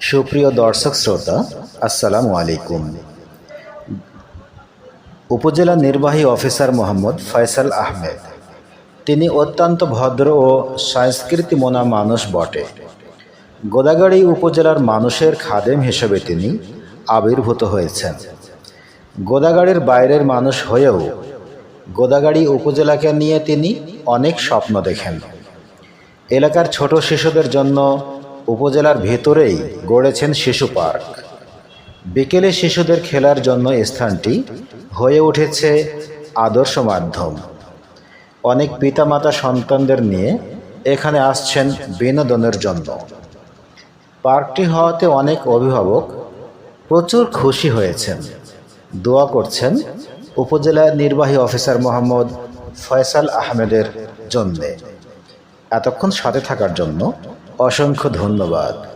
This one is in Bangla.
সুপ্রিয় দর্শক শ্রোতা, আসসালামু আলাইকুম। উপজেলা নির্বাহী অফিসার মোহাম্মদ ফয়সাল আহমেদ। তিনি অত্যন্ত ভদ্র ও সংস্কৃতিমনা মানুষ বটে। গোদাগাড়ি উপজেলার মানুষের খাদেম হিসেবে তিনি আবির্ভূত হয়েছেন। গোদাগাড়ির বাইরের মানুষ হয়েও গোদাগাড়ি উপজেলাকে নিয়ে তিনি অনেক স্বপ্ন দেখেন। এলাকার ছোট শিশুদের জন্য উপজেলার ভেতরেই গড়েছেন শিশু পার্ক। বিকেলে শিশুদের খেলার জন্য স্থানটি হয়ে উঠেছে আদর্শ মাধ্যম। অনেক পিতামাতা সন্তানদের নিয়ে এখানে আসছেন বিনোদনের জন্য। পার্কটি হওয়াতে অনেক অভিভাবক প্রচুর খুশি হয়েছেন। দোয়া করছেন উপজেলা নির্বাহী অফিসার মোহাম্মদ ফয়সাল আহমেদের জন্যে। এতক্ষণ সাথে থাকার জন্য অসংখ্য ধন্যবাদ।